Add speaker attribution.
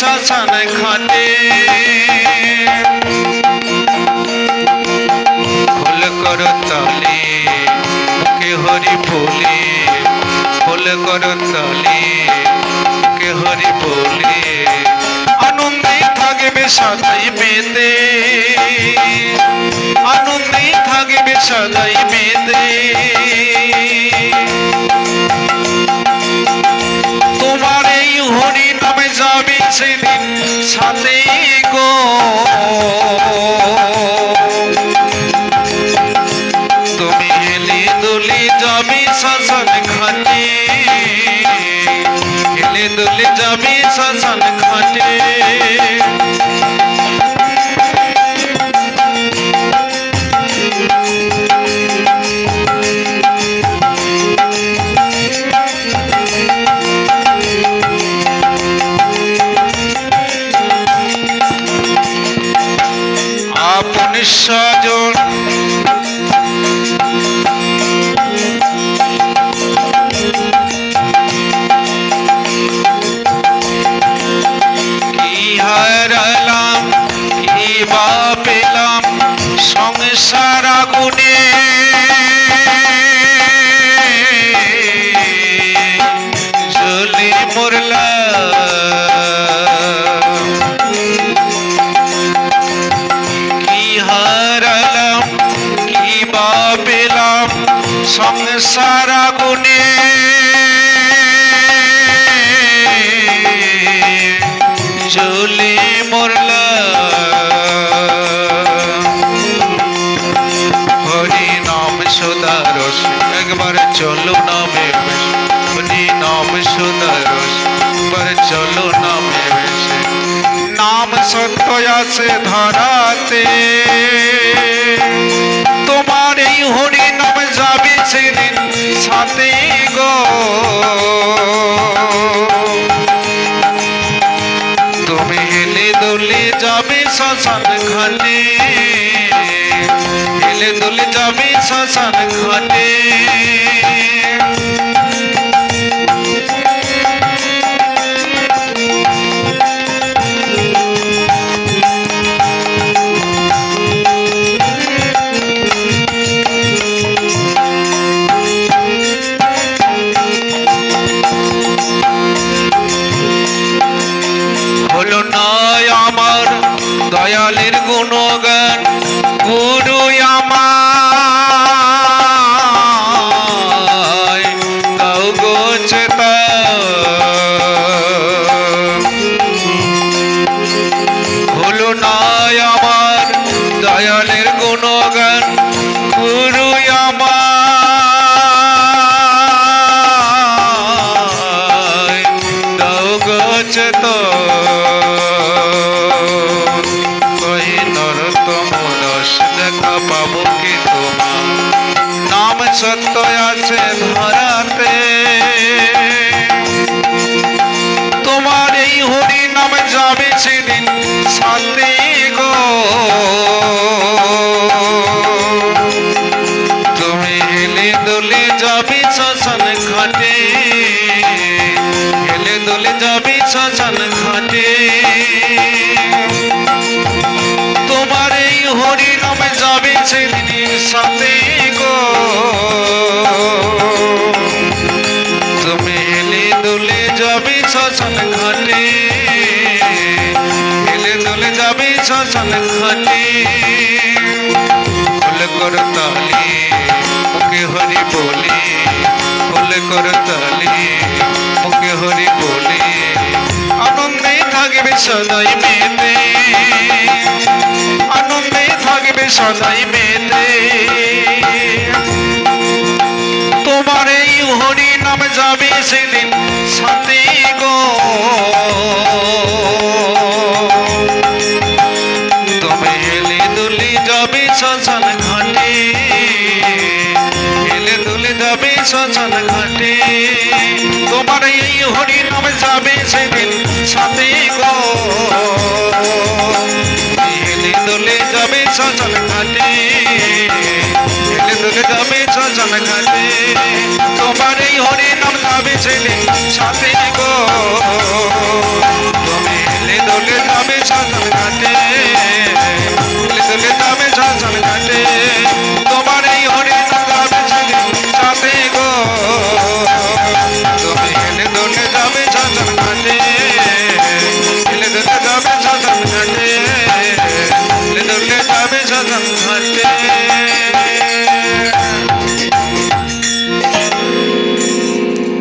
Speaker 1: শ্মশান ঘাটে ফুল কর তলে, মুখে হরি বলে। ফুল কর তলে, মুখে হরি বলে। আনন্দে থাকবে সদাই মেতে আনন্দে থাকবে সদাই মেতে শ্মশান সংসার আগুনে চলে মরলাম। হরি নাম সুদারস একবার চলো নামে হরি নাম সুদারস একবার চলো নামে নাম সত্য আছে ধরাতে। তোমার এই হরি সেদিন সাথে গো। তুমি হেলে দোলে যাবে শ্মশান ঘাটে। হেলে দোলে যাবে শ্মশান ঘাটে। দয়ালের হেলে দোলে যাবে শ্মশান ঘাটে। হেলে দোলে যাবে শ্মশান ঘাটে। তোমার এই হরি নামে যাবে সেদিন সাথে গো। তুমি হেলে দোলে যাবে শ্মশান ঘাটে। হেলে দোলে যাবে শ্মশান ঘাটে। ফুল কর সদাই মেতে। আনন্দে থাকবে সদাই মেতে। তোমার এই হরি নাম যাবে সেদিন সাথে গো। শ্মশান ঘাটে। তোমার এই হরি নাম গাবে সাথে গো।